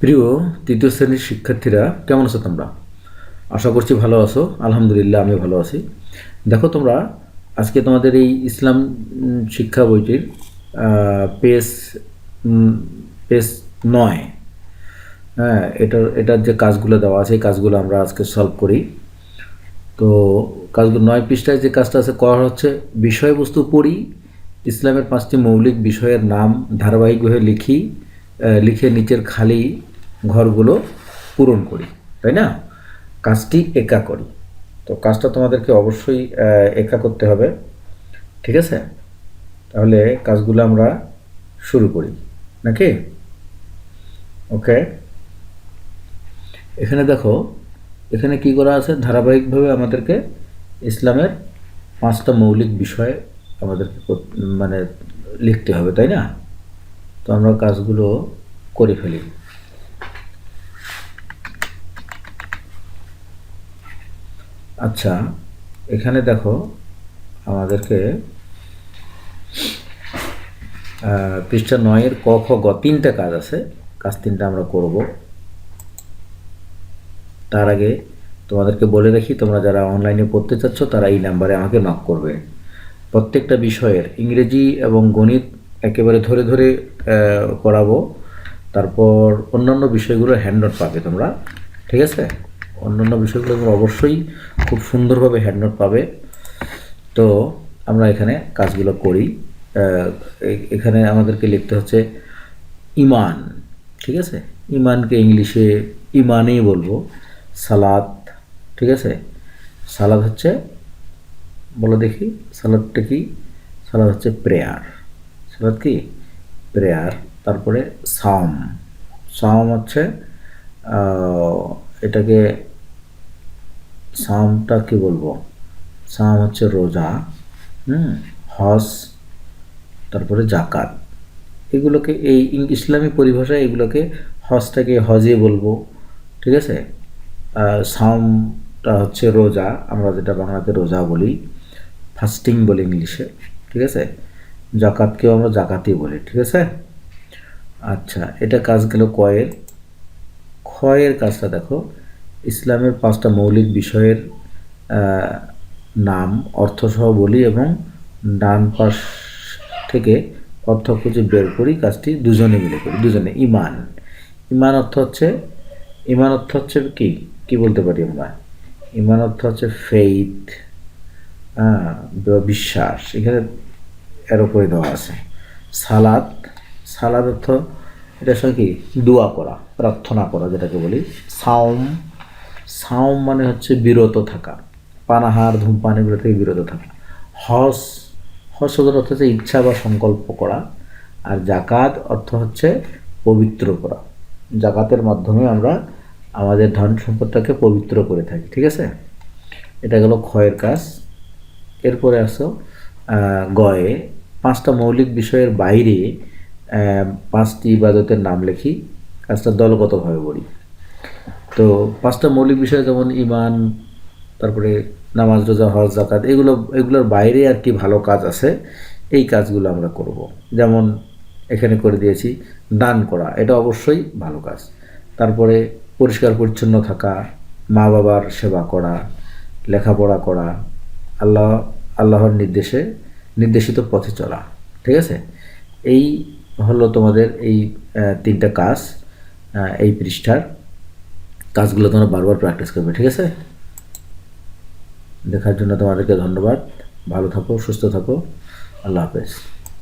প্রিয় তৃতীয় শ্রেণির শিক্ষার্থীরা, কেমন আছো তোমরা? আশা করছি ভালো আছো। আলহামদুলিল্লাহ আমি ভালো আছি। দেখো তোমরা, আজকে তোমাদের এই ইসলাম শিক্ষা বইটির পেজ পেজ নয়। হ্যাঁ এটার এটার যে কাজগুলো দেওয়া আছে, এই কাজগুলো আমরা আজকে সলভ করি। তো কাজগুলো, নয় পৃষ্ঠায় যে কাজটা আছে করা হচ্ছে, বিষয়বস্তু পড়ি, ইসলামের পাঁচটি মৌলিক বিষয়ের নাম ধারাবাহিকভাবে লিখি লিখে নিচের খালি ঘরগুলো পূরণ করি, তাই না? কাজটি একা করি। তো কাজটা তোমাদেরকে অবশ্যই একা করতে হবে, ঠিক আছে? তাহলে কাজগুলো আমরা শুরু করি, নাকি? ওকে। এখানে দেখো, এখানে কি করা আছে? ধারাবাহিকভাবে আমাদেরকে ইসলামের পাঁচটা মৌলিক বিষয় আমাদেরকে মানে লিখতে হবে, তাই না? তো আমরা কাজগুলো করে ফেলি। আচ্ছা এখানে দেখো আমাদেরকে পৃষ্ঠা নয়ের ক, খ, গ তিনটা কাজ আছে। কাজ তিনটা আমরা করব। তার আগে তোমাদেরকে বলে রাখি, তোমরা যারা অনলাইনে পড়তে চাচ্ছ, তারা এই নাম্বারে আমাকে নক করবে। প্রত্যেকটা বিষয়ের ইংরেজি এবং গণিত একেবারে ধরে ধরে করাবো। তারপর অন্যান্য বিষয়গুলো হ্যান্ডনোট পাবে তোমরা, ঠিক আছে? অন্যান্য বিষয়গুলো তোমরা অবশ্যই খুব সুন্দরভাবে হ্যান্ডনোট পাবে। তো আমরা এখানে কাজগুলো করি। এখানে আমাদেরকে লিখতে হচ্ছে ইমান, ঠিক আছে? ইমানকে ইংলিশে ইমানেই বলব সালাদ ঠিক আছে? সালাদ হচ্ছে, বলো দেখি সালাদটা কি? সালাদ হচ্ছে প্রেয়ার সালাদ কি? প্রেয়ার তারপরে সাম সাম হচ্ছে এটাকে সামটা কি বলব? সাম হচ্ছে রোজা, হুম হস তারপরে জাকাত। এগুলোকে এই ইসলামী পরিভাষায় এগুলোকে হজটাকে হজে বলব, ঠিক আছে? সামটা হচ্ছে রোজা, আমরা যেটা বাংলাতে রোজা বলি ফাস্টিং বলি ইংলিশে, ঠিক আছে? জাকাতকেও আমরা জাকাতই বলি, ঠিক আছে? আচ্ছা এটা কাজ গেল কয়ের ক্ষয়ের কাজটা দেখো, ইসলামের পাঁচটা মৌলিক বিষয়ের নাম, অর্থসহ বলি এবং ডান পাশ থেকে অর্থ খুঁজে বের করি কাজটি দুজনে মিলে করি, দুজনে, ইমান। ইমান অর্থ হচ্ছে, ইমান অর্থ হচ্ছে কি? কি বলতে পারি আমরা? ইমান অর্থ হচ্ছে ফেইথ বা বিশ্বাস। এখানে এর উপরে দেওয়া আছে। সালাদ সালাদ অর্থ এটা সঙ্গে কি? দোয়া করা, প্রার্থনা করা যেটাকে বলি। সাওম সাওম মানে হচ্ছে বিরত থাকা। পানাহার, ধূমপান এগুলো থেকে বিরত থাকা। হস হস অর্থ হচ্ছে ইচ্ছা বা সংকল্প করা। আর জাকাত অর্থ হচ্ছে পবিত্র করা। জাকাতের মাধ্যমে আমরা আমাদের ধন সম্পদটাকে পবিত্র করে থাকি, ঠিক আছে? এটা গেল ক্ষয়ের কাজ। এরপরে আসো গয়ে। পাঁচটা মৌলিক বিষয়ের বাইরে পাঁচটি ইবাদতের নাম লিখি কাজটা দলগতভাবে বলি তো পাঁচটা মৌলিক বিষয় যেমন ইমান তারপরে নামাজ, রোজা, হজ জাকাত এগুলো, এগুলোর বাইরে আর কি ভালো কাজ আছে, এই কাজগুলো আমরা করব। যেমন এখানে করে দিয়েছি, দান করা, এটা অবশ্যই ভালো কাজ তারপরে পরিষ্কার পরিচ্ছন্ন থাকা, মা বাবার সেবা করা, লেখাপড়া করা, আল্লাহ, আল্লাহর নির্দেশে নির্দেশিত পথে চলা, ঠিক আছে? এই হলো তোমাদের এই তিনটা কাজ এই পৃষ্ঠার। কাজগুলো তোমরা বারবার প্র্যাকটিস করবে, ঠিক আছে? দেখার জন্য তোমাদেরকে ধন্যবাদ। ভালো থাকো, সুস্থ থাকো। আল্লাহ হাফেজ।